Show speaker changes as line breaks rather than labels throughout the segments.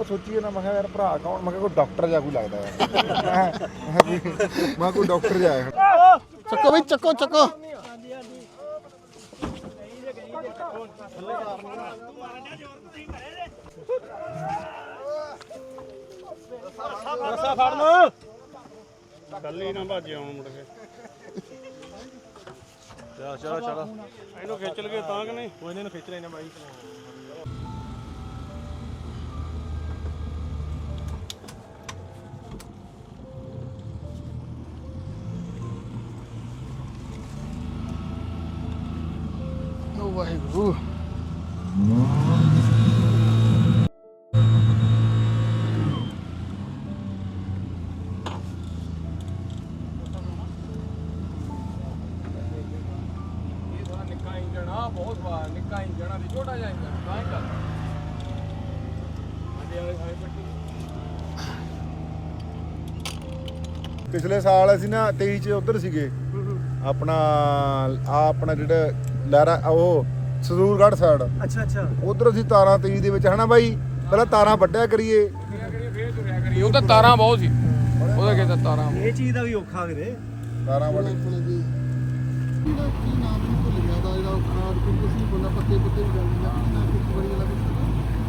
ਉਹ ਸੋਚੀਏ ਨਾ ਮੈਂ ਕਿਹਾ ਯਾਰ ਭਰਾ ਕੌਣ? ਮੈਂ ਕਿਹਾ ਕੋਈ ਡਾਕਟਰ ਜਾਂ ਕੋਈ ਲੱਗਦਾ ਯਾਰ। ਮੈਂ ਕਿਹਾ ਕੋਈ- ਡਾਕਟਰ ਜਾਂ
ਚੱਕੋ ਬਈ ਚੱਕੋ ਚੱਕੋ।
ਰਸਾ ਫੜ ਲੋ ਕੱਲੀ ਨਾ ਭਾਜੇ ਆਉਣ ਮੁੜ ਕੇ। ਚਲੋ ਚਲੋ ਚਲੋ। ਇਹਨੂੰ ਖਿੱਚ ਲਗੇ ਤਾਂ ਕਿ ਨਹੀਂ? ਕੋਈ ਨਹੀਂ ਇਹਨੂੰ ਖਿੱਚ ਲੈਣਾ ਬਾਈ।
ਵਾਹਿਗੁਰੂ।
ਨਿੱਕਾ ਇੰਜਣ ਆ ਬਹੁਤ ਵਾਰ ਨਿੱਕਾ ਇੰਜਣ ਆ ਦੀ ਛੋਟਾ ਜਿਹਾ ਇੰਜਣ ਤਾਂ ਹੀ ਚੱਲ ਅਜੇ ਵਾਲੇ ਹਾਈ ਪੱਟੀ
ਪਿਛਲੇ ਸਾਲ ਅਸੀਂ ਨਾ 23 ਚ ਉਧਰ ਸੀਗੇ। ਆਪਣਾ ਆ ਆਪਣਾ ਜਿਹੜਾ ਲਹਿਰਾ ਉਹ ਸਰੂਰਗੜ੍ਹ ਸਾਈਡ
ਅੱਛਾ ਅੱਛਾ।
ਉਧਰ ਅਸੀਂ ਤਾਰਾਂ 23 ਦੇ ਵਿੱਚ ਹਨਾ ਬਾਈ? ਪਹਿਲਾਂ ਤਾਰਾਂ ਵੱਢਿਆ ਕਰੀਏ।
ਕਰੀ ਉਹ ਤਾਂ ਤਾਰਾਂ ਬਹੁਤ ਸੀ। ਉਹਦਾ ਕਹਿੰਦਾ ਤਾਰਾਂ?
ਇਹ ਚੀਜ਼ ਦਾ ਵੀ ਔਖਾ ਕਿਤੇ।
ਤਾਰਾਂ ਵੱਢ
ਆਪਣੇ ਜੀ ਇਹਦਾ ਕੀ ਨਾਮ ਨਹੀਂ ਭੁੱਲ ਗਿਆ ਦਾ ਜਿਹੜਾ ਖਾਦ ਕੋਈ ਕੁਝ ਨਹੀਂ ਬੋਲਦਾ ਪੱਤੇ ਪੱਤੇ ਵੀ ਜਾਂਦੇ ਆ ਨਾ ਕੁਝ ਬੜੀ ਵਾਲਾ ਕੁਝ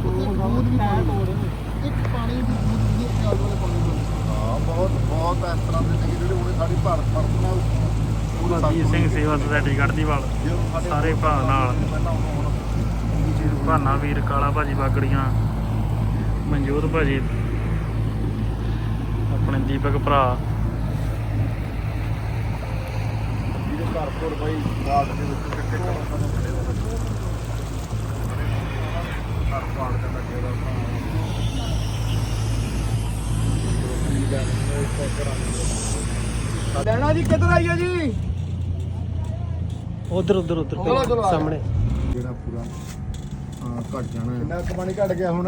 ਉਹ ਬੂਦ ਵੀ ਪਾਣੀ ਇੱਕ ਪਾਣੀ ਦੀ ਬੂਦ ਵੀ ਪਿਆਲ ਵਾਲੇ ਪਾਣੀ
ਹਾਂ ਬਹੁਤ ਬਹੁਤ ਇਸ ਤਰ੍ਹਾਂ ਦੇ ਨੇ ਜਿਹੜੇ ਉਹਨੇ ਸਾਡੀ ਭਾਰਤ ਪਰਤ ਨਾਲ
ਸਿੰਘ ਸੇਵਾ ਸੁਸਾਇਟੀ ਕੱਢਦੀ ਸਾਰੇ ਭਰਾ ਨਾਲ। ਭਾਨਾ ਵੀਰ, ਕਾਲਾ ਭਾਜੀ ਬਾਗੜੀਆਂ, ਮਨਜੋਤ ਭਾਜੀ, ਆਪਣੇ ਦੀਪਕ ਭਰਾ।
ਜਿਹਦੇ ਘਰ ਬਾਈ ਬਾਗ ਦੇ ਵਿੱਚ ਕਿੱਥੇ ਘਰ ਪਾੜ ਕੇ ਲੱਗੇ
ਲੈਣਾ ਜੀ, ਕਿੱਧਰ ਆਈਏ ਜੀ?
ਉਧਰ ਉਧਰ ਉਧਰ
ਚਲੋ, ਚਲੋ, ਆ
ਸਾਹਮਣੇ।
ਜਿਹੜਾ ਪੂਰਾ ਹਾਂ ਘਟ ਜਾਣਾ ਕਿੰਨਾ ਕੁ ਪਾਣੀ ਘਟ ਗਿਆ ਹੁਣ?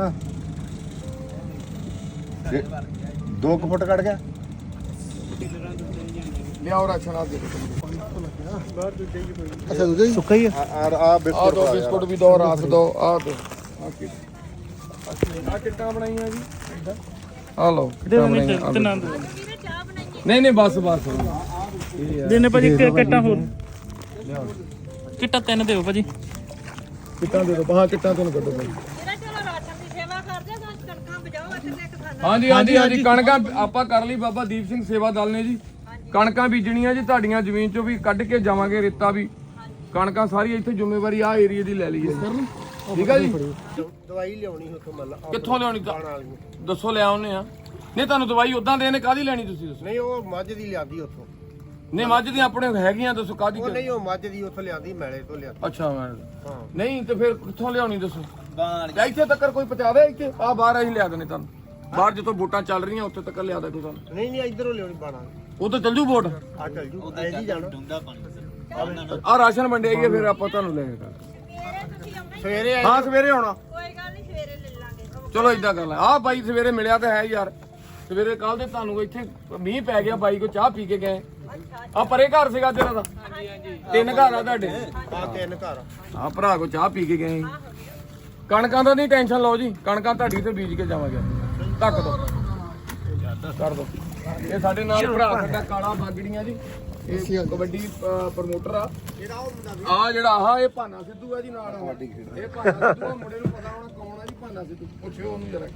2 ਫੁੱਟ ਘਟ ਗਿਆ?
ਲਿਆਓ ਆ ਦੇ
ਅੱਛਾ ਦੂਜਾ ਹੀ?
ਸੁੱਕਾ ਹੀ ਆ।
ਆ ਆ
ਆ
ਬਿਸਕੁਟ
ਦੋ ਬਿਸਕੁਟ ਵੀ ਦੋ ਰੱਖ ਦੋ ਆ ਦੋ। ਆ ਕਿੱਟਾਂ ਬਣਾਈਆਂ ਜੀ? ਆ ਲਓ ਕਿੱਟਾਂ ਬਣਾਈਆਂ। ਨਹੀਂ ਨਹੀਂ ਬਸ ਬਸ।
ਦੇਨੇ ਭਾਜੀ ਕਿੱਟਾਂ ਹੋਰ? ਕਿੱਟਾਂ ਤਿੰਨ ਦਿਓ ਭਾਜੀ।
ਕਿੱਟਾਂ ਦੇ ਦੋ ਬਾਹਾਂ ਕਿੱਟਾਂ ਤੋਂ ਕੱਢੋ ਬਾਈ
ਜਿਹੜਾ ਚਲੋ ਰਾਸ਼ਨ ਦੀ ਸੇਵਾ ਕਰਦੇ ਤਾਂ ਕਣਕਾਂ ਬਜਾਓ ਇੱਥੇ ਤੇ ਕਿਸਾਨਾਂ
ਹਾਂਜੀ ਹਾਂਜੀ ਹਾਂਜੀ ਕਣਕਾਂ ਆਪਾਂ ਕਰ ਲਈ ਬਾਬਾ ਦੀਪ ਸਿੰਘ ਸੇਵਾ ਦਲ ਨੇ ਜੀ। ਕਣਕਾਂ ਬੀਜਣੀਆਂ ਜੀ ਤੁਹਾਡੀਆਂ ਜ਼ਮੀਨ ਚੋਂ ਵੀ ਕੱਢ ਕੇ ਜਾਵਾਂਗੇ ਰੇਤਾ ਵੀ। ਕਣਕਾਂ ਸਾਰੀ ਇੱਥੇ ਜ਼ਿੰਮੇਵਾਰੀ ਆ ਏਰੀਆ ਦੀ ਲੈ ਲਈ ਹੈ ਜੀ। ਠੀਕ ਹੈ ਜੀ?
ਦਵਾਈ ਲਿਆਉਣੀ ਉੱਥੋਂ ਮੱਲਾ
ਕਿੱਥੋਂ ਲਿਆਉਣੀ? ਦੱਸੋ ਲੈ ਆਉਨੇ ਆ। ਨਹੀਂ ਤੁਹਾਨੂੰ ਦਵਾਈ ਉਦਾਂ ਦੇ ਨੇ ਕਾਦੀ ਲੈਣੀ ਤੁਸੀਂ ਦੱਸੋ?
ਨਹੀਂ ਉਹ ਮੱਝ ਦੀ ਲਿਆਂਦੀ ਉੱਥੋਂ।
ਨਹੀਂ ਮੱਝ ਦੀਆਂ ਆਪਣੇ ਹੈਗੀਆਂ ਦੱਸੋ ਕਾਦੀ
ਉਹ ਨਹੀਂ ਉਹ ਮੱਝ ਦੀ ਉੱਥੋਂ ਲਿਆਂਦੀ ਮੈਲੇ ਤੋਂ ਲਿਆਂਦੀ।
ਅੱਛਾ ਮੈਂ
ਹਾਂ।
ਨਹੀਂ ਤੇ ਫਿਰ ਕਿੱਥੋਂ ਲਿਆਉਣੀ ਦੱਸੋ? ਬਾਹਰ ਇੱਥੇ ਤੱਕ ਕੋਈ ਪਹੁੰਚਾ ਦੇ ਇੱਥੇ? ਆ ਬਾਹਰ ਅਸੀਂ ਲਿਆ ਦੇਣੇ ਤੁਹਾਨੂੰ। ਬਾਹਰ ਜਿੱਥੋਂ ਵੋਟਾਂ ਚੱਲ ਰਹੀਆਂ ਉੱਥੇ ਤੱਕ ਲਿਆ ਦੇ ਕੋਈ ਤੁਹਾਨੂੰ
ਨਹੀਂ ਨਹੀਂ ਇਧਰੋਂ ਲਿਆਉਣੀ ਬਾਣਾ
ਉਹ ਤਾਂ ਚੱਲ ਜੂ ਵੋਟ
ਆ ਚੱਲ ਜੂ ਐ ਜੀ ਜਾਣਾ।
ਆ ਰਾਸ਼ਨ ਵੰਡਿਆਈਏ ਫਿਰ ਆਪਾਂ ਤੁਹਾਨੂੰ ਲੈ ਕੇ
ਸਵੇਰੇ ਹੀ
ਸਵੇਰੇ
ਹਾਂ ਸਵੇਰੇ ਆਉਣਾ।
ਕੋਈ ਗੱਲ ਨਹੀਂ ਸਵੇਰੇ ਲੈ ਲਾਂਗੇ।
ਚਲੋ ਇਦਾਂ ਕਰ ਲੈ। ਆਹ ਬਾਈ ਸਵੇਰੇ ਮਿਲਿਆ ਤਾਂ ਹੈ ਯਾਰ। ਸਵੇਰੇ ਕੱਲ ਦੇ ਤੁਹਾਨੂੰ ਇੱਥੇ ਮੀਂਹ ਪੈ ਗਿਆ ਬਾਈ ਕੋ ਚਾਹ ਪੀ ਕੇ ਗਏ। ਆ ਪਰੇ ਘਰ ਸੀਗਾ ਤੇਰਾ ਦਾ? ਤਿੰਨ ਘਰ ਆ ਤੁਹਾਡੇ?
ਆ ਤਿੰਨ ਘਰ
ਆ। ਭਰਾ ਕੋ ਚਾਹ ਪੀ ਕੇ ਗਏ ਸੀ। ਕਣਕਾਂ ਦਾ ਨਹੀਂ ਟੈਨਸ਼ਨ ਲਓ ਜੀ। ਕਣਕਾਂ ਤੁਹਾਡੀ ਤੇ ਬੀਜ ਕੇ ਜਾਵਾਂਗੇ ਧੱਕ ਦੋ। ਕਰ ਦੋ। ਇਹ ਸਾਡੇ ਨਾਲ ਭਰਾ ਸਾਡਾ ਕਾਲਾ ਬਾਗੜੀਆਂ ਜੀ। ਇਹ ਕਬੱਡੀ ਪ੍ਰਮੋਟਰ ਆ। ਆ ਜਿਹੜਾ ਆਹ ਇਹ ਭਾਨਾ ਸਿੱਧੂ ਆ ਜੀ ਨਾਲ। ਇਹ ਭਾਨਾ ਸਿੱਧੂ ਆ ਮੁੰਡੇ ਨੂੰ ਪਤਾ ਹੋਣਾ ਕੌਣ ਆ ਜੀ ਭਾਨਾ ਸਿੱਧੂ। ਪੁੱਛਿਓ ਉਹਨੂੰ ਜਰਾ।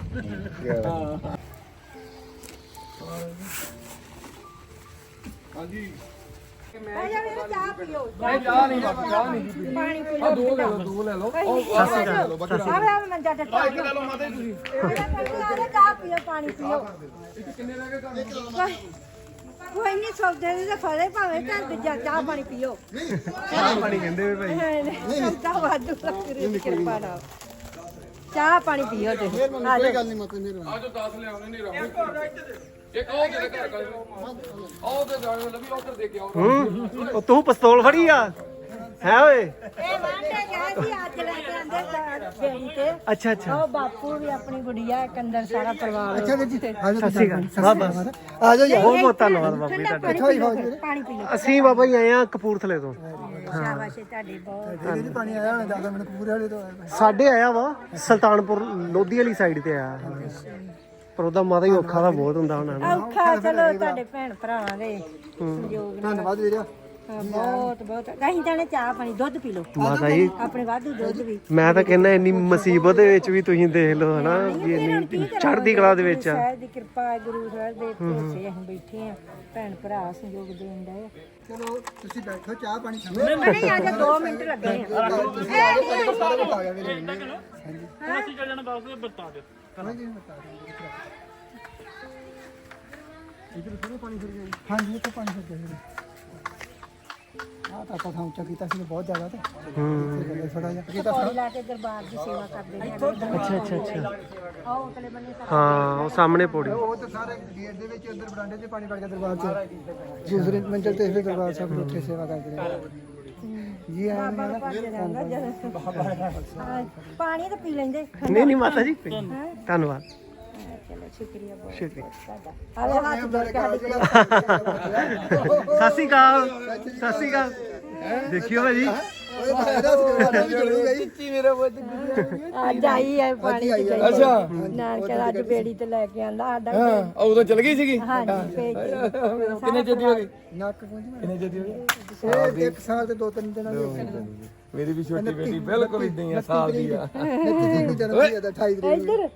ਹਾਂ ਹਾਂਜੀ
ਆ ਜਾ ਵੀਰੇ ਚਾਹ ਪੀਓ।
ਨਹੀਂ ਚਾਹ ਨਹੀਂ ਬਾਬਾ ਚਾਹ ਨਹੀਂ ਜੀ
ਪਾਣੀ ਪੀ
ਆ ਦੋ ਲੈ ਲਓ ਦੋ ਲੈ ਲਓ। ਉਹ ਆ ਲੈ ਲਓ ਬੱਚਾ
ਆ ਵੇ ਮੰਜਾ ਡੱਟਾ
ਇੱਕ ਲੈ ਲਓ ਮਾਤਾ ਜੀ ਤੁਸੀਂ।
ਆ ਚਾਹ ਪੀਓ ਪਾਣੀ ਪੀਓ।
ਇੱਕ ਕਿੰਨੇ ਰਹਿ ਗਏ ਤੁਹਾਨੂੰ?
ਕੋਈ ਨਹੀਂ ਸੌਦੇ ਦੇ ਤਾਂ ਫੜੇ ਭਾਵੇਂ ਤਾਂ ਚਾਹ ਪਾਣੀ ਪੀਓ। ਚਾਹ ਪਾਣੀ ਕਹਿੰਦੇ ਵੇ ਭਾਈ। ਚਾਹ ਵਾਧੂ ਲੱਗ ਕਿਰਪਾ ਨਾਲ। ਚਾਹ ਪਾਣੀ ਪੀਓ ਆ
ਕੋਈ ਗੱਲ ਨਹੀਂ ਮਤੇ ਮੇਰੇ
ਆ ਜੋ 10 ਲਿਆਉਣੇ ਨਹੀਂ ਰਹੋ ਇੱਕ ਉਹ ਤੇਰੇ ਘਰ ਕਰ ਉਹ ਤੇ ਜਾਣ ਲੱਭੀ ਉਧਰ ਦੇ ਕੇ ਆਓ।
ਉਹ ਤੂੰ ਪਿਸਤੌਲ ਫੜੀ ਆ?
ਹੈ ਓਏ?
ਇਹ ਵਾਂਡੇ ਗਏ ਸੀ ਅੱਜ ਲੈ ਕੇ ਆਂਦੇ ਬੇੜੀ ਤੇ।
ਅੱਛਾ ਅੱਛਾ।
ਉਹ ਬਾਪੂ ਵੀ ਆਪਣੀ ਗੁੜੀਆ ਇੱਕ ਅੰਦਰ ਸਾਰਾ ਪਰਿਵਾਰ ਅੱਛਾ
ਸਤਿ ਸ਼੍ਰੀ ਅਕਾਲ। ਬਸ ਬਸ
ਆ ਜਾਓ ਜੀ।
ਬਹੁਤ ਬਹੁਤ ਧੰਨਵਾਦ ਬਾਬਾ ਜੀ
ਠੰਡਾ
ਤੁਹਾਡਾ।
ਪਾਣੀ ਪੀ ਲਓ ਪਾਣੀ ਪੀ ਲਓ।
ਅਸੀਂ ਬਾਬਾ ਜੀ ਆਏ ਆ ਕਪੂਰਥਲੇ ਤੋਂ।
ਸ਼ਾਬਾਸ਼ ਏ ਤੁਹਾਡੀ ਬਹੁਤ।
ਪਾਣੀ ਆਇਆ ਹੋਣਾ ਜ਼ਿਆਦਾ ਮੈਨੂੰ ਪੂਰੇ ਵਾਲੇ ਤੋਂ
ਸਾਡੇ ਆਇਆ ਵਾ ਸੁਲਤਾਨਪੁਰ ਲੋਧੀ ਵਾਲੀ ਸਾਈਡ ਤੇ ਆਇਆ। ਪਰ ਉਹਦਾ ਮਾਤਾ ਹੀ ਔਖਾ ਦਾ ਬਹੁਤ ਹੁੰਦਾ ਉਹਨਾਂ ਨੂੰ।
ਔਖਾ ਚਲੋ ਤੁਹਾਡੇ ਭੈਣ ਭਰਾਵਾਂ ਦੇ ਸੰਯੋਗ ਨਾਲ।
ਧੰਨਵਾਦ ਵੀਰੇ।
ਹਾਂ, ਬਹੁਤ ਬਹੁਤ। ਅਸੀਂ ਜਾਣੇ ਚਾਹ ਪਾਣੀ ਦੁੱਧ ਪੀ ਲਓ।
ਮਾਤਾ ਜੀ
ਆਪਣੇ ਵਾਧੂ ਦੁੱਧ ਵੀ।
ਮੈਂ ਤਾਂ ਕਹਿੰਦਾ ਇੰਨੀ ਮੁਸੀਬਤ ਦੇ ਵਿੱਚ ਵੀ ਤੁਸੀਂ ਦੇਖ ਲਓ ਹਨਾ ਵੀ ਇੰਨੀ ਚੜ੍ਹਦੀ ਕਲਾ ਦੇ ਵਿੱਚ ਆ।
ਸਾਹਿਬ ਦੀ ਕਿਰਪਾ ਹੈ ਗੁਰੂ ਸਾਹਿਬ ਦੇ ਭਰੋਸੇ ਅਸੀਂ ਬੈਠੇ ਆ ਭੈਣ ਭਰਾ ਸੰਯੋਗ ਦੇਣ ਦਾ
ਚਲੋ ਤੁਸੀਂ ਬੈਠੋ ਚਾਹ ਪਾਣੀ ਛੱਡੋ
ਨਹੀਂ ਆ ਜਾ 2 ਮਿੰਟ ਲੱਗੇ ਆ।
ਸਾਰਾ ਕੁਝ ਆ ਗਿਆ ਵੀਰੇ
ਅਸੀਂ ਚੱਲ ਜਾਣਾ ਬਾਬੂ ਬਤਾ ਦਿਓ
ਹਾਂਜੀ ਇੱਥੇ ਪਾਣੀ ਫਿਰ ਗਿਆ ਆ ਤਾਂ ਤਾਂ ਉੱਚਾ ਕੀਤਾ ਸੀ ਬਹੁਤ ਜ਼ਿਆਦਾ ਤੇ।
ਹੂੰ।
ਥੋੜਾ ਜਿਹਾ ਕੀਤਾ
ਪੌੜੀ ਲਾ ਕੇ ਦਰਬਾਰ ਦੀ ਸੇਵਾ ਕਰਦੇ ਨੇ।
ਅੱਛਾ ਅੱਛਾ ਅੱਛਾ।
ਆਓ ਉਤਲੇ ਬੰਨੇ ਸਭ
ਹਾਂ ਉਹ ਸਾਹਮਣੇ ਪੌੜੀ।
ਉਹ ਤਾਂ ਸਾਰੇ ਗੇਟ ਦੇ ਵਿੱਚ ਅੰਦਰ ਬਰਾਂਡੇ 'ਚ ਪਾਣੀ ਵੜ ਗਿਆ ਦਰਬਾਰ 'ਚ। ਦੂਸਰੇ ਮੰਜ਼ਲ ਤੇ ਫਿਰ ਦਰਬਾਰ ਸਾਹਿਬ ਦੇ ਉੱਥੇ ਸੇਵਾ ਕਰਦੇ ਨੇ। ਜੀ ਆ
ਬਾਬਾ ਨੂੰ ਭੱਜ ਜਾਂਦਾ ਜਦੋਂ। ਹਾਂ, ਪਾਣੀ ਤਾਂ ਪੀ ਲੈਂਦੇ।
ਨਹੀਂ ਨਹੀਂ ਮਾਤਾ ਜੀ। ਧੰਨਵਾਦ।
ਹਾਂ, ਚਲੋ ਸ਼ੁਕਰੀਆ ਬਹੁਤ
ਸ਼ੁਕਰੀਆ।
ਤੁਹਾਡਾ। ਆਵੇ ਹੱਥ ਜੋੜ ਕੇ ਕੋਲ
ਸਤਿ ਸ਼੍ਰੀ ਅਕਾਲ। ਸਤਿ ਸ਼੍ਰੀ ਅਕਾਲ। ਦੇਖਿਓ ਭਾਜੀ।
ਅੱਜ ਆਈ ਹੈ ਪਾਣੀ ਦੀ ਗਈ। ਅੱਛਾ। ਨਾਨਕਾ ਅੱਜ ਬੇੜੀ ਤੇ ਲੈ ਕੇ ਆਂਦਾ ਸਾਡਾ
ਆ ਉਦੋਂ ਚਲ ਗਈ ਸੀਗੀ?
ਹਾਂਜੀ ਭੇਜ
ਕਿੰਨੇ ਚਿਰ ਦੀ ਹੋ ਗਈ
ਨੱਕ ਪਹੁੰਚ ਕਿੰਨੇ ਜਦੀ ਹੋ ਗਏ? ਇੱਕ ਸਾਲ ਤੇ ਦੋ ਤਿੰਨ ਦਿਨਾਂ ਦੀ ਹੋ ਗਈ
ਮੇਰੀ ਵੀ ਛੋਟੀ ਬੇਟੀ ਬਿਲਕੁਲ ਇਦਾਂ ਹੀ ਆ ਸਾਲ ਦੀ ਆ।
ਨੱਤੀ ਦੀ ਜਨਮ ਦੀ ਹੈ 28 ਤਰੀਕ
ਇੱਧਰ।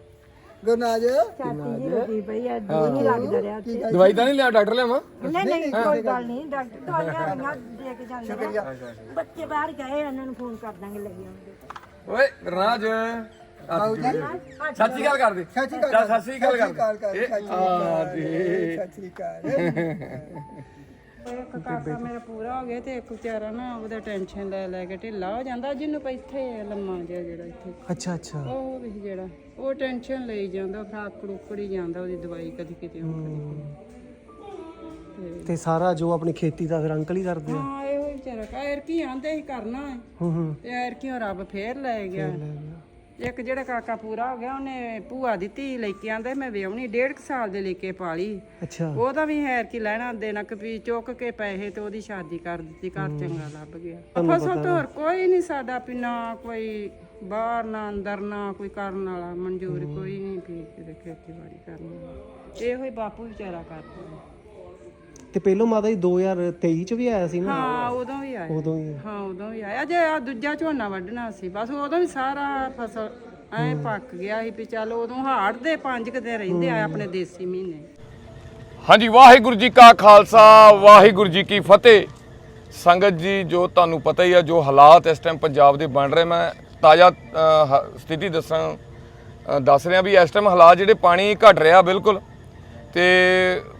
ਗੁਰਨਾਜ।
ਛਾਤੀ ਜੀ ਲੱਗੀ ਪਈ ਆ ਜੀ ਨਹੀਂ ਲੱਗਦਾ ਰਿਹਾ ਉੱਥੇ।
ਦਵਾਈ ਤਾਂ ਨਹੀਂ ਲਿਆ ਡਾਕਟਰ ਲਿਆਵਾਂ?
ਨਹੀਂ ਨਹੀਂ ਕੋਈ ਗੱਲ ਨਹੀਂ ਡਾਕਟਰ ਦਵਾਈਆਂ ਨਾ ਦੇ ਕੇ ਜਾਂਦੇ ਆ। ਬੱਚੇ ਬਾਹਰ ਗਏ ਉਹਨਾਂ ਨੂੰ ਫੋਨ ਕਰ ਦਾਂਗੇ ਲੈ ਆਉਂਗੇ
ਓਏ ਰਾਜ। ਸੱਚੀ ਗੱਲ ਕਰ ਦੇ।
ਸੱਚੀ ਗੱਲ
ਚੱਲ ਸ਼੍ਰੀ ਅਕਾਲ ਕਰ
ਕਰ,
ਇਹ
ਸਤਿ ਸ਼੍ਰੀ
ਆ ਦੇ
ਸਤਿ ਸ਼੍ਰੀ ਅਕਾਲ।
ਇੱਕ ਕਾਕਾ ਮੇਰਾ ਪੂਰਾ ਹੋ ਗਿਆ ਤੇ ਇੱਕ ਵਿਚਾਰਾ ਨਾ ਉਹਦਾ ਟੈਨਸ਼ਨ ਲੈ ਲੈ ਕੇ ਢਿੱਲਾ ਹੋ ਜਾਂਦਾ ਜਿਹਨੂੰ ਪਈ ਇੱਥੇ ਲੰਮਾ ਜਿਹਾ ਜਿਹੜਾ ਇੱਥੇ।
ਅੱਛਾ ਅੱਛਾ।
ਉਹ ਵੀ ਜਿਹੜਾ ਉਹ ਟੈਨਸ਼ਨ ਲਈ ਜਾਂਦਾ ਫਿਰ ਆਕੜ ਉਕੜੀ ਜਾਂਦਾ ਉਹਦੀ ਦਵਾਈ ਕਦੀ ਕਿਤੇ ਕਦੀ
ਤੇ ਸਾਰਾ ਜੋ ਆਪਣੀ ਖੇਤੀ ਦਾ ਫਿਰ ਅੰਕਲ ਹੀ ਕਰਦੇ ਆ?
ਹਾਂ ਇਹੋ ਹੀ ਵਿਚਾਰਾ ਕਾਇਰ ਕੀ ਆਂਦੇ ਸੀ ਕਰਨਾ ਹੈ।
ਹੂੰ ਹੂੰ।
ਤੇ ਐਰ ਕਿਉਂ ਰੱਬ ਫੇਰ ਲੈ ਗਿਆ। ਇੱਕ ਜਿਹੜਾ ਕਾਕਾ ਪੂਰਾ ਹੋ ਗਿਆ ਉਹਨੇ ਭੂਆ ਦੀ ਧੀ ਲੈ ਕੇ ਆਂਦਾ ਮੈਂ ਵਿਆਹਣੀ ਡੇਢ ਕੁ ਸਾਲ ਦੇ ਲੈ ਕੇ ਪਾਲੀ।
ਅੱਛਾ।
ਉਹਦਾ ਵੀ ਹੈਰ ਕੀ ਲੈਣਾ ਦੇਣਾ ਕਿ ਵੀ ਚੁੱਕ ਕੇ ਪੈਸੇ ਤੇ ਉਹਦੀ ਸ਼ਾਦੀ ਕਰ ਦਿੱਤੀ ਘਰ ਚੰਗਾ ਲੱਭ ਗਿਆ। ਫਸਲ ਤੋਂ ਹੋਰ ਕੋਈ ਨਹੀਂ ਸਾਡਾ ਵੀ ਨਾ ਕੋਈ ਬਾਹਰ ਨਾ ਅੰਦਰ ਨਾ ਕੋਈ ਕਰਨ ਵਾਲਾ ਮਨਜ਼ੂਰ ਕੋਈ ਨਹੀਂ ਵੀ ਕਿਤੇ ਖੇਤੀਬਾੜੀ ਕਰਨ ਵਾਲਾ। ਇਹੋ ਹੀ ਬਾਪੂ ਵਿਚਾਰਾ ਕਰਦਾ।
ਤੇ ਪਹਿਲੋਂ ਮਾਤਾ ਜੀ 2023 ਚ ਵੀ ਆਇਆ ਸੀ ਨਾ?
ਹਾਂ ਉਦੋਂ ਵੀ ਆਇਆ।
ਉਦੋਂ ਹੀ।
ਹਾਂ ਉਦੋਂ ਵੀ ਆਇਆ। ਜੇ ਆ ਦੂਜਾ ਝੋਨਾ ਵੱਢਣਾ ਸੀ। ਬਸ ਉਦੋਂ ਵੀ ਸਾਰਾ ਫਸਲ ਐ ਪੱਕ ਗਿਆ ਸੀ ਵੀ ਚੱਲ ਉਦੋਂ ਹਾੜ ਦੇ ਪੰਜ ਕਿਤੇ ਰਹਿੰਦੇ ਆ ਆਪਣੇ ਦੇਸੀ ਮਹੀਨੇ।
ਹਾਂਜੀ ਵਾਹਿਗੁਰੂ ਜੀ ਕਾ ਖਾਲਸਾ ਵਾਹਿਗੁਰੂ ਜੀ ਕੀ ਫਤਿਹ। ਸੰਗਤ ਜੀ ਜੋ ਤੁਹਾਨੂੰ ਪਤਾ ਹੀ ਆ ਜੋ ਹਾਲਾਤ ਇਸ ਟਾਈਮ ਪੰਜਾਬ ਦੇ ਬਣ ਰਹੇ ਮੈਂ ਤਾਜ਼ਾ ਹ- ਸਥਿਤੀ ਦੱਸਣ ਦੱਸ ਰਿਹਾ ਵੀ ਇਸ ਟਾਈਮ ਹਾਲਾਤ ਜਿਹੜੇ ਪਾਣੀ ਘਟ ਰਿਹਾ ਬਿਲਕੁਲ ਤੇ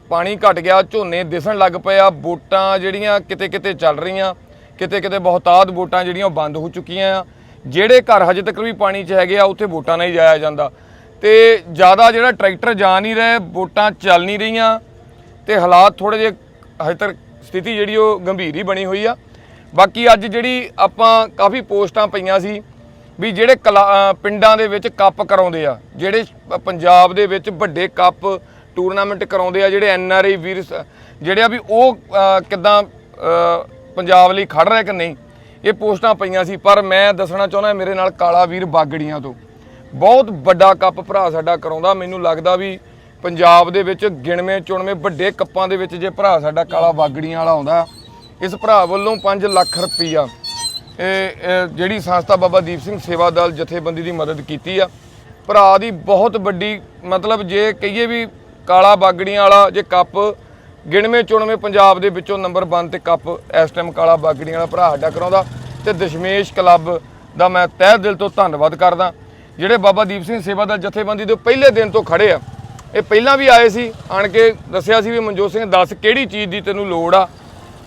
ਪਾਣੀ ਘਟ ਗਿਆ, ਝੋਨੇ ਦਿਸਣ ਲੱਗ ਪਏ ਆ, ਬੋਟਾਂ ਜਿਹੜੀਆਂ ਕਿਤੇ ਕਿਤੇ ਚੱਲ ਰਹੀਆਂ ਕਿਤੇ ਕਿਤੇ ਬਹੁਤਾਤ ਵੋਟਾਂ ਜਿਹੜੀਆਂ ਉਹ ਬੰਦ ਹੋ ਚੁੱਕੀਆਂ ਆ। ਜਿਹੜੇ ਘਰ ਹਜੇ ਤੱਕ ਵੀ ਪਾਣੀ 'ਚ ਹੈਗੇ ਆ, ਉੱਥੇ ਵੋਟਾਂ ਨਹੀਂ ਜਾਇਆ ਜਾਂਦਾ। ਤੇ ਜ਼ਿਆਦਾ ਜਿਹੜਾ ਟਰੈਕਟਰ ਜਾ ਨਹੀਂ ਰਹੇ, ਬੋਟਾਂ ਚੱਲ ਨਹੀਂ ਰਹੀਆਂ ਤੇ ਹਾਲਾਤ ਥੋੜੇ ਜਿਹੇ ਹਜੇ ਤੱਕ ਸਥਿਤੀ ਜਿਹੜੀ ਉਹ ਗੰਭੀਰ ਹੀ ਬਣੀ ਹੋਈ ਆ। ਬਾਕੀ ਅੱਜ ਜਿਹੜੀ ਆਪਾਂ ਕਾਫੀ ਪੋਸਟਾਂ ਪਈਆਂ ਸੀ ਵੀ ਜਿਹੜੇ ਕਲਾ- ਪਿੰਡਾਂ ਦੇ ਵਿੱਚ ਕੱਪ ਕਰਾਉਂਦੇ ਆ ਜਿਹੜੇ ਪੰਜਾਬ ਦੇ ਵਿੱਚ ਵੱਡੇ ਕੱਪ ਟੂਰਨਾਮੈਂਟ ਕਰਾਉਂਦੇ ਆ ਜਿਹੜੇ ਐਨ ਆਰ ਆਈ ਵੀਰ ਸ- ਜਿਹੜੇ ਆ ਵੀ ਉਹ ਅਹ, ਕਿੱਦਾਂ ਪੰਜਾਬ ਲਈ ਖੜ ਰਿਹਾ ਕਿ ਨਹੀਂ ਇਹ ਪੋਸਟਾਂ ਪਈਆਂ ਸੀ ਪਰ ਮੈਂ ਦੱਸਣਾ ਚਾਹੁੰਦਾ ਮੇਰੇ ਨਾਲ ਕਾਲਾ ਵੀਰ ਬਾਗੜੀਆਂ ਤੋਂ। ਬਹੁਤ ਵੱਡਾ ਕੱਪ ਭਰਾ ਸਾਡਾ ਕਰਾਉਂਦਾ ਮੈਨੂੰ ਲੱਗਦਾ ਵੀ ਪੰਜਾਬ ਦੇ ਵਿੱਚ ਗਿਣਵੇਂ ਚੁਣਵੇਂ ਵੱਡੇ ਕੱਪਾਂ ਦੇ ਵਿੱਚ ਜੇ ਭਰਾ ਸਾਡਾ ਕਾਲਾ ਬਾਗੜੀਆਂ ਵਾਲਾ ਆਉਂਦਾ ਇਸ ਭਰਾ ਵੱਲੋਂ 5 ਲੱਖ ਰੁਪਈਆ ਜਿਹੜੀ ਸੰਸਥਾ ਬਾਬਾ ਦੀਪ ਸਿੰਘ ਸੇਵਾ ਦਲ ਜਥੇਬੰਦੀ ਦੀ ਮਦਦ ਕੀਤੀ ਆ, ਭਰਾ ਦੀ ਬਹੁਤ ਵੱਡੀ, ਮਤਲਬ ਜੇ ਕਹੀਏ ਵੀ ਕਾਲਾ ਬਾਗੜੀਆਂ ਵਾਲਾ ਜੇ ਕੱਪ, ਗਿਣਵੇਂ ਚੁਣਵੇਂ ਪੰਜਾਬ ਦੇ ਵਿੱਚੋਂ ਨੰਬਰ 1 ਤੇ ਕੱਪ ਇਸ ਟਾਈਮ ਕਾਲਾ ਬਾਗੜੀਆਂ ਵਾਲਾ ਭਰਾ ਸਾਡਾ ਕਰਾਉਂਦਾ ਤੇ ਦਸ਼ਮੇਸ਼ ਕਲੱਬ ਦਾ ਮੈਂ ਤਹਿ ਦਿਲ ਤੋਂ ਧੰਨਵਾਦ ਕਰਦਾ। ਜਿਹੜੇ ਬਾਬਾ ਦੀਪ ਸਿੰਘ ਸੇਵਾ ਦਲ ਜਥੇਬੰਦੀ ਦੇ ਪਹਿਲੇ ਦਿਨ ਤੋਂ ਖੜੇ ਆ, ਇਹ ਪਹਿਲਾਂ ਵੀ ਆਏ ਸੀ, ਆਣ ਕੇ ਦੱਸਿਆ ਸੀ ਵੀ ਮਨਜੋਤ ਸਿੰਘ, ਦੱਸ ਕਿਹੜੀ ਚੀਜ਼ ਦੀ ਤੈਨੂੰ ਲੋੜ ਆ?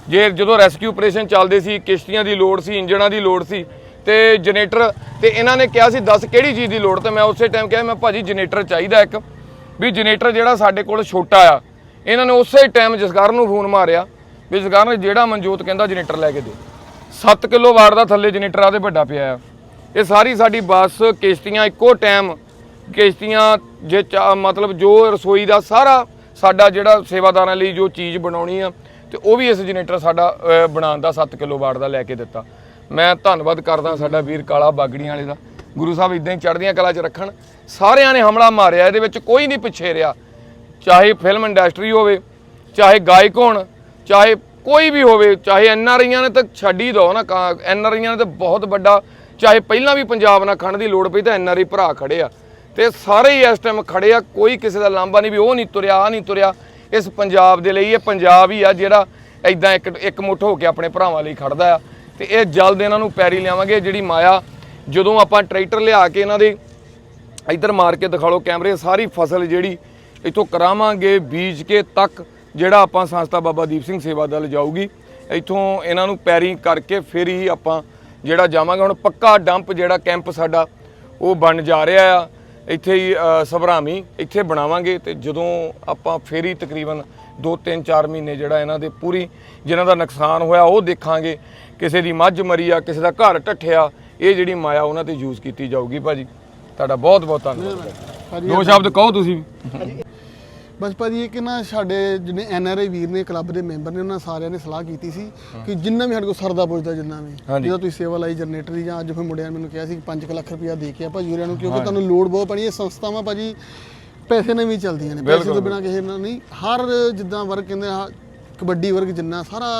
ਜੇ ਜਦੋਂ ਰੈਸਕਿਊ ਆਪਰੇਸ਼ਨ ਚੱਲਦੇ ਸੀ, ਕਿਸ਼ਤੀਆਂ ਦੀ ਲੋੜ ਸੀ, ਇੰਜਣਾਂ ਦੀ ਲੋੜ ਸੀ, ਤੇ ਜਨਰੇਟਰ, ਤੇ ਇਹਨਾਂ ਨੇ ਕਿਹਾ ਸੀ, ਦੱਸ ਕਿਹੜੀ ਚੀਜ਼ ਦੀ ਲੋੜ? ਤੇ ਮੈਂ ਉਸੇ ਟਾਈਮ ਕਿਹਾ, ਮੈਂ ਭਾਜੀ ਜਨਰੇਟਰ ਚਾਹੀਦਾ ਇੱਕ, ਵੀ ਜਨਰੇਟਰ ਜਿਹੜਾ ਸਾਡੇ ਕੋਲ ਛੋਟਾ ਆ। ਇਹਨਾਂ ਨੇ ਉਸੇ ਟਾਈਮ ਜਸਕਰਨ ਨੂੰ ਫੋਨ ਮਾਰਿਆ, ਵੀ ਜਸਕਰਨ ਜਿਹੜਾ ਮਨਜੋਤ ਕਹਿੰਦਾ ਜਨਰੇਟਰ ਲੈ ਕੇ ਦੇ 7 ਕਿਲੋ ਵਾਟ ਦਾ ਥੱਲੇ ਜਨਰੇਟਰ ਆ ਤੇ ਵੱਡਾ ਪਿਆ ਆ। ਇਹ ਸਾਰੀ ਸਾਡੀ ਬੱਸ, ਕਿਸ਼ਤੀਆਂ, ਇੱਕੋ ਟਾਈਮ ਕਿਸ਼ਤੀਆਂ, ਜੇ ਚਾ- ਮਤਲਬ ਜੋ ਰਸੋਈ ਦਾ ਸਾਰਾ ਸਾਡਾ ਜਿਹੜਾ ਸੇਵਾਦਾਰਾਂ ਲਈ ਜੋ ਚੀਜ਼ ਬਣਾਉਣੀ ਆ ਤੇ ਉਹ ਵੀ ਇਸ ਜਨਰੇਟਰ ਸਾਡਾ ਬਣਾਉਣ ਦਾ 7 ਕਿਲੋ ਵਾਟ ਦਾ ਲੈ ਕੇ ਦਿੱਤਾ। ਮੈਂ ਧੰਨਵਾਦ ਕਰਦਾ ਸਾਡਾ ਵੀਰ ਕਾਲਾ ਬਾਗੜੀਆਂ ਵਾਲੇ ਦਾ। ਗੁਰੂ ਸਾਹਿਬ ਇਦਾਂ ਹੀ ਚੜ੍ਹਦੀਆਂ ਕਲਾ 'ਚ ਰੱਖਣ। ਸਾਰਿਆਂ ਨੇ ਹਮਲਾ ਮਾਰਿਆ, ਇਹਦੇ ਵਿੱਚ ਕੋਈ ਨਹੀਂ ਪਿੱਛੇ ਰਿਹਾ। ਚਾਹੇ ਫਿਲਮ ਇੰਡਸਟਰੀ ਹੋਵੇ, ਚਾਹੇ ਗਾਇਕ ਹੋਣ, ਚਾਹੇ ਕੋਈ ਵੀ ਹੋਵੇ, ਚਾਹੇ ਐਨ ਆਰ ਆਈਆਂ ਨੇ ਤਾਂ ਛੱਡ ਹੀ ਦੋ ਨਾ ਐਨ ਆਰ ਆਈਆਂ ਨੇ ਤਾਂ ਬਹੁਤ ਵੱਡਾ, ਚਾਹੇ ਪਹਿਲਾਂ ਵੀ ਪੰਜਾਬ ਨਾਲ ਖੰਡ ਦੀ ਲੋੜ ਪਈ ਤਾਂ ਐਨ ਆਰ ਆਈ ਭਰਾ ਖੜੇ ਆ। ਤੇ ਸਾਰੇ ਹੀ ਇਸ ਟਾਈਮ ਖੜੇ ਆ, ਕੋਈ ਕਿਸੇ ਦਾ ਲਾਂਭਾ ਨਹੀਂ ਵੀ ਉਹ ਨਹੀਂ ਤੁਰਿਆ ਆ ਨਹੀਂ ਤੁਰਿਆ। ਇਸ ਪੰਜਾਬ ਦੇ ਲਈ ਇਹ ਪੰਜਾਬ ਹੀ ਆ ਜਿਹੜਾ ਐਦਾਂ ਇੱਕ ਇੱਕ ਮੁੱਠ ਹੋ ਕੇ ਆਪਣੇ ਭਰਾਵਾਂ ਲਈ ਖੜਦਾ ਆ। ਤੇ ਇਹ ਜਲਦ ਇਹਨਾਂ ਨੂੰ ਪੈਰੀ ਲਿਆਵਾਂਗੇ, ਜਿਹੜੀ ਮਾਇਆ, ਜਦੋਂ ਆਪਾਂ ਟਰੈਕਟਰ ਲਿਆ ਕੇ ਇਹਨਾਂ ਦੇ ਇੱਧਰ ਮਾਰ ਕੇ ਦਿਖਾ ਲਓ ਕੈਮਰੇ, ਸਾਰੀ ਫਸਲ ਜਿਹੜੀ ਇੱਥੋਂ ਕਰਾਵਾਂਗੇ, ਬੀਜ ਕੇ ਤੱਕ ਜਿਹੜਾ ਆਪਾਂ ਸੰਸਥਾ ਬਾਬਾ ਦੀਪ ਸਿੰਘ ਸੇਵਾ ਦਲ ਜਾਊਗੀ, ਇੱਥੋਂ ਇਹਨਾਂ ਨੂੰ ਪੈਰੀ ਕਰਕੇ ਫਿਰ ਹੀ ਆਪਾਂ ਜਿਹੜਾ ਜਾਵਾਂਗੇ। ਹੁਣ ਪੱਕਾ ਡੰਪ ਜਿਹੜਾ ਕੈਂਪ ਸਾਡਾ, ਉਹ ਬਣ ਜਾ ਰਿਹਾ ਆ। ਇੱਥੇ ਹੀ ਅ, ਸਭਰਾਮੀ ਇੱਥੇ ਬਣਾਵਾਂਗੇ ਤੇ ਜਦੋਂ ਆਪਾਂ ਫਿਰ ਹੀ ਤਕਰੀਬਨ 2 3 4 ਮਹੀਨੇ ਜਿਹੜਾ ਇਹਨਾਂ ਦੇ ਪੂਰੀ ਜਿਨ੍ਹਾਂ ਦਾ ਨੁਕਸਾਨ ਹੋਇਆ ਉਹ ਦੇਖਾਂਗੇ। ਕਿਸੇ ਦੀ ਮੱਝ ਮਰੀ ਆ ਕਿਸੇ ਦਾ ਘਰ ਟੱਠਿਆ ਇਹ ਜਿਹੜੀ ਮਾਇਆ ਉਹਨਾਂ ਤੇ ਯੂਜ਼ ਕੀਤੀ ਜਾਊਗੀ ਭਾਜੀ। ਤੁਹਾਡਾ ਬਹੁਤ ਬਹੁਤ ਧੰਨਵਾਦ। ਦੋ ਸ਼ਬਦ ਕਹੋ ਤੁਸੀਂ।
ਬਸ ਭਾਜੀ ਇਹ ਕਿ ਨਾ ਸਾਡੇ ਜਿਹਨੇ ਐਨ ਆਰ ਆਈ ਵੀਰ ਨੇ ਕਲੱਬ ਦੇ ਮੈਂਬਰ ਨੇ ਉਹਨਾਂ ਸਾਰਿਆਂ ਨੇ ਸਲਾਹ ਕੀਤੀ ਸੀ ਕਿ ਜਿੰਨਾ ਵੀ ਸਾਡੇ ਕੋਲ ਸਰਦਾ ਪੁੱਜਦਾ ਜਿੰਨਾ ਵੀ। ਜਦੋਂ ਤੁਸੀਂ ਸੇਵਾ ਲਈ ਜਨਰੇਟਰ ਦੀ ਜਾਂ ਅੱਜ ਫਿਰ ਮੁੰਡਿਆਂ ਨੇ ਮੈਨੂੰ ਕਿਹਾ ਸੀ ਕਿ 5 ਲੱਖ ਰੁਪਇਆ ਦੇ ਕੇ ਆ ਭਾਜੀ ਹੋਰਾਂ ਨੂੰ ਕਿਉਂਕਿ ਤੁਹਾਨੂੰ ਲੋੜ ਬਹੁਤ ਪੈਣੀ ਇਹ ਸੰਸਥਾਵਾਂ ਭਾਜੀ ਪੈਸੇ ਨਾਲ ਵੀ ਚੱਲਦੀਆਂ ਨੇ ਪੈਸੇ ਤੋਂ ਬਿਨਾ ਕਿਸੇ ਨਾਲ ਨਹੀਂ। ਹਰ ਜਿੱਦਾਂ ਵਰਗ ਕਹਿੰਦੇ ਆ ਕਬੱਡੀ ਵਰਗ ਜਿੰਨਾ ਸਾਰਾ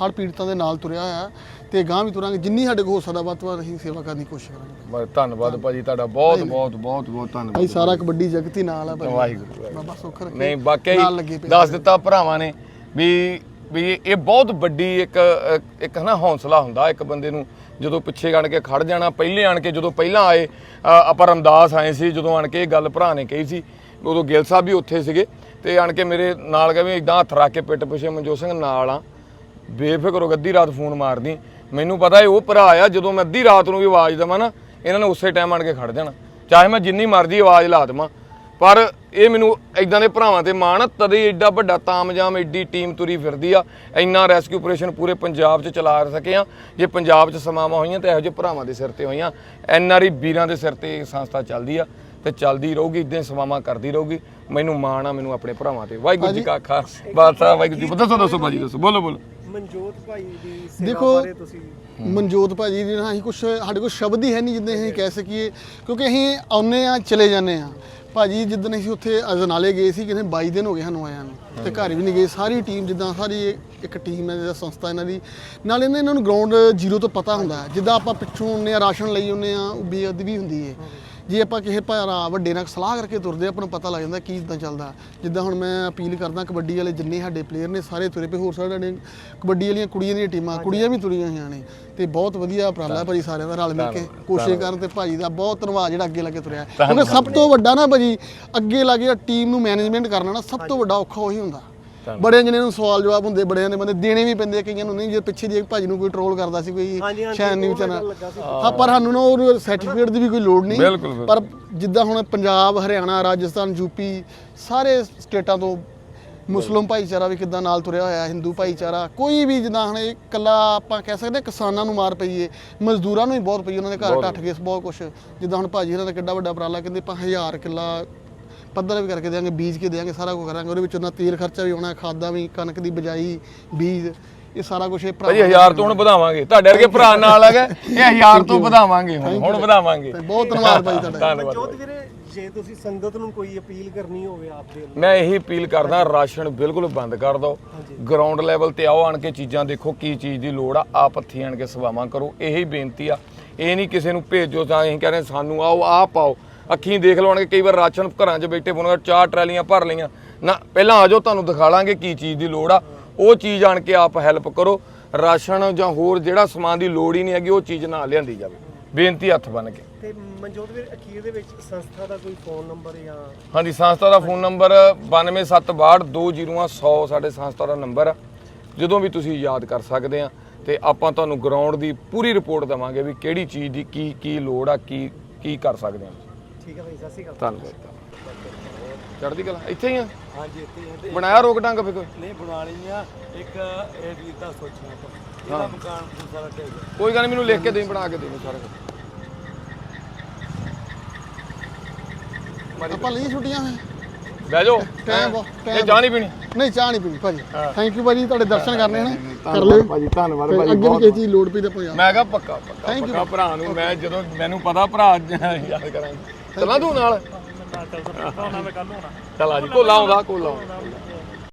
ਹੜ ਪੀੜਤਾਂ ਦੇ ਨਾਲ ਤੁਰਿਆ ਹੋਇਆ ਤੇ ਗਾਂ ਵੀ ਤੁਰਾਂਗੇ। ਜਿੰਨੀ ਸਾਡੇ ਕੋਲ ਹੋ ਸਕਦਾ ਵੱਧ ਤੋਂ ਵੱਧ ਅਸੀਂ ਸੇਵਾ ਕਰਨ ਦੀ ਕੋਸ਼ਿਸ਼ ਕਰਾਂਗੇ।
ਬਸ ਧੰਨਵਾਦ ਭਾਜੀ ਤੁਹਾਡਾ ਬਹੁਤ ਬਹੁਤ ਬਹੁਤ ਬਹੁਤ ਧੰਨਵਾਦ।
ਸਾਰਾ ਕਬੱਡੀ ਜਗਤ ਹੀ ਨਾਲ ਆ ਭਾਜੀ
ਵਾਹਿਗੁਰੂ
ਬਾਬਾ ਸੁੱਖ ਰੱਖੇ
ਨਹੀਂ
ਨਾਲ ਲੱਗੇ
ਹੀ
ਪਏ।
ਦੱਸ ਦਿੱਤਾ ਭਰਾਵਾਂ ਨੇ ਵੀ ਵੀ ਇਹ ਬਹੁਤ ਵੱਡੀ ਇੱਕ ਇੱਕ ਨਾ ਹੌਸਲਾ ਹੁੰਦਾ ਇੱਕ ਬੰਦੇ ਨੂੰ। ਜਦੋਂ ਪਿੱਛੇ ਆਣ ਕੇ ਖੜ ਜਾਣਾ ਪਹਿਲੇ ਆਣ ਕੇ ਜਦੋਂ ਪਹਿਲਾਂ ਆਏ ਅ, ਆਪਾਂ ਰਮਦਾਸ ਆਏ ਸੀ ਜਦੋਂ ਆਣ ਕੇ ਇਹ ਗੱਲ ਭਰਾ ਨੇ ਕਹੀ ਸੀ ਉਦੋਂ ਗਿੱਲ ਸਾਹਿਬ ਵੀ ਉੱਥੇ ਸੀਗੇ। ਤੇ ਆਣ ਕੇ ਮੇਰੇ ਨਾਲ ਕਹੇ ਵੀ ਇਦਾਂ ਹੱਥ ਰੱਖ ਕੇ ਪਿੱਟ ਪਿੱਛੇ ਮਨਜੋਤ ਸਿੰਘ ਨਾਲ ਆ। ਬੇਫਿਕਰ ਹੋ ਕੇ ਅੱਧੀ ਰਾਤ ਫੋਨ ਮਾਰਦੀ। ਮੈਨੂੰ ਪਤਾ ਇਹ ਉਹ ਭਰਾ ਆ ਜਦੋਂ ਮੈਂ ਅੱਧੀ ਰਾਤ ਨੂੰ ਵੀ ਆਵਾਜ਼ ਦੇਵਾਂ ਨਾ ਇਹਨਾਂ ਨੇ ਉਸੇ ਟਾਈਮ ਆਣ ਕੇ ਖੜ ਜਾਣਾ। ਚਾਹੇ ਮੈਂ ਜਿੰਨੀ ਮਰਜ਼ੀ ਆਵਾਜ਼ ਲਾ ਦੇਵਾਂ ਪਰ ਇਹ ਮੈਨੂੰ ਇਦਾਂ ਦੇ ਭਰਾਵਾਂ ਤੇ ਮਾਣ ਤਦੇ ਐਡਾ ਵੱਡਾ ਤਾਮਜਾਮ ਐਡੀ ਟੀਮ ਤੁਰੀ ਫਿਰਦੀ ਆ ਇੰਨਾ ਰੈਸਕਿਊ ਆਪਰੇਸ਼ਨ ਪੂਰੇ ਪੰਜਾਬ 'ਚ ਚਲਾ ਸਕੇ ਆ। ਜੇ ਪੰਜਾਬ 'ਚ ਸਮਾਵਾਂ ਹੋਈਆਂ ਤੇ ਇਹੋ ਜਿਹੇ ਭਰਾਵਾਂ ਦੇ ਸਿਰ ਤੇ ਹੋਈਆਂ। ਐਨ ਆਰ ਆਈ ਵੀਰਾਂ ਦੇ ਸਿਰ ਤੇ ਇਹ ਸੰਸਥਾ ਚੱਲਦੀ ਆ ਤੇ ਚੱਲਦੀ ਰਹੂਗੀ ਇਦਾਂ ਸਮਾਵਾਂ ਕਰਦੀ ਰਹੂਗੀ। ਮੈਨੂੰ ਮਾਣ ਆ ਮੈਨੂੰ ਆਪਣੇ ਭਰਾਵਾਂ ਤੇ। ਵਾਹਿਗੁਰੂ ਜੀ ਕਾ ਖਾਲਸਾ ਵਾਹਿਗੁਰੂ ਜੀ ਦੱਸੋ ਦੱਸੋ ਬਾਜੀ ਦੱਸੋ ਬੋਲੋ ਬੋਲੋ।
ਮਨਜੋਤ ਭਾਈ ਦੀ
ਦੇਖੋ ਮਨਜੋਤ ਭਾਜੀ ਦੀ ਨਾ ਅਸੀਂ ਕੁਝ ਸਾਡੇ ਕੋਲ ਸ਼ਬਦ ਹੀ ਹੈ ਨਹੀਂ ਜਿੱਦਾਂ ਅਸੀਂ ਕਹਿ ਸਕੀਏ ਕਿਉਂਕਿ ਅਸੀਂ ਆਉਨੇ ਆ ਚਲੇ ਜਾਂਦੇ ਆ ਭਾਜੀ ਜਿੱਦਣ ਅਸੀਂ ਉੱਥੇ ਅਜਨਾਲੇ ਗਏ ਸੀ ਕਿਤੇ 22 ਦਿਨ ਹੋ ਗਏ ਸਾਨੂੰ ਆਇਆਂ ਨੂੰ ਤੇ ਘਰ ਵੀ ਨਹੀਂ ਗਏ। ਸਾਰੀ ਟੀਮ ਜਿੱਦਾਂ ਸਾਰੀ ਇੱਕ ਟੀਮ ਹੈ ਜਿਹੜਾ ਸੰਸਥਾ ਇਹਨਾਂ ਦੀ। ਨਾਲ ਇਹਨਾਂ ਇਹਨਾਂ ਨੂੰ ਗਰਾਊਂਡ ਜ਼ੀਰੋ ਤੋਂ ਪਤਾ ਹੁੰਦਾ ਹੈ। ਜਿੱਦਾਂ ਆਪਾਂ ਪਿੱਛੋਂ ਆਉਂਦੇ ਆ ਰਾਸ਼ਨ ਲਈ ਆਉਂਦੇ ਆ ਉਹ ਬੇਅਦਬੀ ਹੁੰਦੀ ਹੈ। ਜੇ ਆਪਾਂ ਕਿਸੇ ਭਰਾ ਵੱਡੇ ਨਾਲ ਸਲਾਹ ਕਰਕੇ ਤੁਰਦੇ ਆਪਾਂ ਨੂੰ ਪਤਾ ਲੱਗ ਜਾਂਦਾ ਕੀ ਇਦਾਂ ਚੱਲਦਾ। ਜਿੱਦਾਂ ਹੁਣ ਮੈਂ ਅਪੀਲ ਕਰਦਾ ਕਬੱਡੀ ਵਾਲੇ ਜਿੰਨੇ ਸਾਡੇ ਪਲੇਅਰ ਨੇ ਸਾਰੇ ਤੁਰੇ ਪਏ ਹੋਰ ਸਾਡੇ ਕਬੱਡੀ ਵਾਲੀਆਂ ਕੁੜੀਆਂ ਦੀਆਂ ਟੀਮਾਂ ਕੁੜੀਆਂ ਵੀ ਤੁਰੀਆਂ ਹੋਈਆਂ ਨੇ ਤੇ ਬਹੁਤ ਵਧੀਆ ਉਪਰਾਲਾ ਭਾਜੀ ਸਾਰਿਆਂ ਦਾ ਰਲ ਮਿਲ ਕੇ। ਕੋਸ਼ਿਸ਼ ਕਰਨ ਤੇ ਭਾਜੀ ਦਾ ਬਹੁਤ ਧੰਨਵਾਦ ਜਿਹੜਾ ਅੱਗੇ ਲੱਗੇ ਤੁਰਿਆ। ਕਿਉਂਕਿ ਸਭ ਤੋਂ ਵੱਡਾ ਨਾ ਭਾਜੀ ਅੱਗੇ ਲੱਗੇ ਟੀਮ ਨੂੰ ਮੈਨੇਜਮੈਂਟ ਕਰਨਾ ਨਾ ਸਭ ਤੋਂ ਵੱਡਾ ਔਖਾ ਉਹੀ ਹੁੰਦਾ। ਬੜੇ ਜਣੇ ਨੂੰ ਸਵਾਲ ਜਵਾਬ ਹੁੰਦੇ ਬੜਿਆਂ ਦੇ ਬੰਦੇ ਦੇਣੇ ਵੀ ਪੈਂਦੇ ਕਈਆਂ ਨੂੰ ਨਹੀਂ ਜੇ ਪਿੱਛੇ ਜੇ ਭਾਜੀ ਨੂੰ ਕੋਈ ਟ੍ਰੋਲ ਕਰਦਾ ਸੀ ਕੋਈ ਸ਼ਾਇਦ ਨਿਊਜ਼ ਚੈਨਲ ਹਾਂ ਪਰ ਸਾਨੂੰ ਨਾ ਉਹ ਸਰਟੀਫਿਕੇਟ ਦੀ ਵੀ ਕੋਈ ਲੋੜ ਨਹੀਂ। ਪਰ ਜਿੱਦਾਂ ਹੁਣ ਪੰਜਾਬ ਹਰਿਆਣਾ ਰਾਜਸਥਾਨ ਯੂਪੀ ਸਾਰੇ ਸਟੇਟਾਂ ਤੋਂ ਮੁਸਲਮ ਭਾਈਚਾਰਾ ਵੀ ਕਿੱਦਾਂ ਨਾਲ ਤੁਰਿਆ ਹੋਇਆ ਹਿੰਦੂ ਭਾਈਚਾਰਾ ਕੋਈ ਵੀ ਜਿੱਦਾਂ ਹੁਣ ਇਹ ਇਕੱਲਾ ਆਪਾਂ ਕਹਿ ਸਕਦੇ ਹਾਂ ਕਿਸਾਨਾਂ ਨੂੰ ਮਾਰ ਪਈਏ ਮਜ਼ਦੂਰਾਂ ਨੂੰ ਵੀ ਬਹੁਤ ਪਈ ਉਹਨਾਂ ਦੇ ਘਰ ਟੱਟ ਗਏ ਬਹੁਤ ਕੁਛ। ਜਿੱਦਾਂ ਹੁਣ ਭਾਜੀ ਇਹਨਾਂ ਦਾ ਕਿੱਡਾ ਵੱਡਾ ਉਪਰਾਲਾ ਕਹਿੰਦੇ ਆਪਾਂ ਹਜ਼ਾਰ ਕਿੱਲਾ ਪੱਧਰ ਵੀ ਕਰਕੇ ਦੇਵਾਂਗੇ ਬੀਜ ਕੇ ਦੇਵਾਂਗੇ ਸਾਰਾ ਕੁਝ ਕਰਾਂਗੇ। ਉਹਦੇ ਵਿੱਚ ਉਹਨਾਂ ਤੇਲ ਖਰਚਾ ਵੀ ਆਉਣਾ ਖਾਦਾਂ ਵੀ ਕਣਕ ਦੀ ਬਜਾਈ ਬੀਜ ਇਹ ਸਾਰਾ ਕੁਝ ਇਹ
ਭਾਜੀ ਹਜ਼ਾਰ ਤੋਂ ਹੁਣ ਵਧਾਵਾਂਗੇ। ਤੁਹਾਡੇ ਵਰਗੇ ਭਰਾ ਨਾਲ ਹੈਗਾ ਇਹ ਹਜ਼ਾਰ ਤੋਂ ਵਧਾਵਾਂਗੇ ਹੁਣ ਹੁਣ ਵਧਾਵਾਂਗੇ।
ਬਹੁਤ ਧੰਨਵਾਦ ਭਾਈ ਤੁਹਾਡਾ।
ਧੰਨਵਾਦ।
ਮਨਜੋਤ ਵੀਰੇ ਜੇ ਤੁਸੀਂ ਸੰਗਤ ਨੂੰ ਕੋਈ ਅਪੀਲ ਕਰਨੀ ਹੋਵੇ ਆਪਦੇ ਵੱਲੋਂ।
ਮੈਂ ਇਹੀ ਅਪੀਲ ਕਰਦਾ ਰਾਸ਼ਨ ਬਿਲਕੁਲ ਬੰਦ ਕਰ ਦਿਓ। ਗਰਾਊਂਡ ਲੈਵਲ ਤੇ ਆਓ ਆਣ ਕੇ ਚੀਜ਼ਾਂ ਦੇਖੋ ਕੀ ਚੀਜ਼ ਦੀ ਲੋੜ ਆ ਆਪ ਹੱਥੀਂ ਆਣ ਕੇ ਸੇਵਾਵਾਂ ਕਰੋ। ਇਹੀ ਬੇਨਤੀ ਆ। ਇਹ ਨਹੀਂ ਕਿਸੇ ਨੂੰ ਭੇਜੋ ਤਾਂ ਅਸੀਂ ਕਹਿੰਦੇ ਸਾਨੂੰ ਆਓ ਆਹ ਪਾਓ ਅੱਖੀਂ ਦੇਖ ਲਵਾਂਗੇ ਕਈ ਵਾਰ ਰਾਸ਼ਨ ਘਰਾਂ 'ਚ ਬੈਠੇ ਫੋਨ ਚਾਰ ਟਰਾਲੀਆਂ ਭਰ ਲਈਆਂ। ਨਾ ਪਹਿਲਾਂ ਆਜੋ ਤੁਹਾਨੂੰ ਦਿਖਾ ਲਾਂਗੇ ਕੀ ਚੀਜ਼ ਦੀ ਲੋੜ ਆ। ਉਹ ਚੀਜ਼ ਆਣ ਕੇ ਆਪ ਹੈਲਪ ਕਰੋ। ਰਾਸ਼ਨ ਜਾਂ ਹੋਰ ਜਿਹੜਾ ਸਮਾਨ ਦੀ ਲੋੜ ਹੀ ਨਹੀਂ ਹੈਗੀ ਉਹ ਚੀਜ਼ ਨਾ ਲਿਆਂਦੀ ਜਾਵੇ। ਬੇਨਤੀ ਹੱਥ ਬੰਨ ਕੇ।
ਤੇ ਮਨਜੋਤ ਵੀਰ ਅਖੀਰ ਦੇ ਵਿੱਚ ਸੰਸਥਾ ਦਾ ਕੋਈ ਫੋਨ ਨੰਬਰ ਜਾਂ
ਹਾਂਜੀ ਸੰਸਥਾ ਦਾ ਫੋਨ ਨੰਬਰ 9272200100 ਸਾਡੇ ਸੰਸਥਾ ਦਾ ਨੰਬਰ ਆ। ਜਦੋਂ ਵੀ ਤੁਸੀਂ ਯਾਦ ਕਰ ਸਕਦੇ ਆ ਤੇ ਆਪਾਂ ਤੁਹਾਨੂੰ ਗਰਾਊਂਡ ਦੀ ਪੂਰੀ ਰਿਪੋਰਟ ਦਵਾਂਗੇ ਵੀ ਕਿਹੜੀ ਚੀਜ਼ ਦੀ ਕੀ ਕੀ ਲੋੜ ਆ ਕੀ ਕੀ ਕਰ ਸਕਦੇ ਆ।
ਠੀਕ ਹੈ ਭਾਈ ਸਤਿ ਸ਼੍ਰੀ ਅਕਾਲ।
ਧੰਨਵਾਦ। ਚੜ੍ਹਦੀ ਕਲਾ ਇੱਥੇ ਹੀ ਆ?
ਹਾਂਜੀ ਇੱਥੇ ਹੀ ਆ ਤੇ
ਬਣਾਇਆ ਰੋਕ ਡੰਗ ਫੇ ਕੋਈ?
ਨਹੀਂ ਬਣਾਣੀ ਆ। ਇੱਕ ਇਹ ਵੀਰ ਦਾ ਸੋਚਣਾ ਆਪਾਂ। ਇਹਦਾ ਮਕਾਨ ਦੂਸਰਾ ਢਹਿ ਗਿਆ।
ਕੋਈ ਗੱਲ ਨੀ ਮੈਨੂੰ ਲਿਖ ਕੇ ਦੇਈ ਬਣਾ ਕੇ ਦੇਈ ਸਾਰਾ ਕੁਝ
ਆਪਾਂ ਲਈ ਛੁੱਟੀਆਂ ਹੈ
ਬਹਿ ਜਾਓ।
ਟਾਈਮ ਬਹੁਤ-
ਇਹ
ਟਾਈਮ
ਚਾਹ ਨਹੀਂ ਪੀਣੀ?
ਨਹੀਂ ਚਾਹ ਨਹੀਂ ਪੀਣੀ ਭਾਜੀ। ਥੈਂਕ ਯੂ ਭਾਜੀ ਤੁਹਾਡੇ ਦਰਸ਼ਨ ਕਰਨੇ ਨੇ। ਕਰ ਲਿਓ।
ਭਾਜੀ ਧੰਨਵਾਦ
ਤੇ ਅੱਗੇ ਵੀ ਕਿਸੇ ਚੀਜ਼ ਲੋੜ ਪਈ ਤਾਂ ਆਪਾਂ ਯਾਦ
ਮੈਂ ਕਿਹਾ ਪੱਕਾ ਪੱਕਾ
Thank you.
ਪੱਕਾ ਭਰਾ ਨੂੰ ਮੈਂ ਜਦੋਂ ਮੈਨੂੰ ਪਤਾ ਭਰਾ ਯਾਦ ਕਰਾਂਗੇ। ਚਲਾਂ ਤੂੰ ਨਾਲ? ਚੱਲ ਆ ਜੀ ਕੋਲਾ ਆਉਂਦਾ ਕੋਲਾ ਆਉਂਦਾ।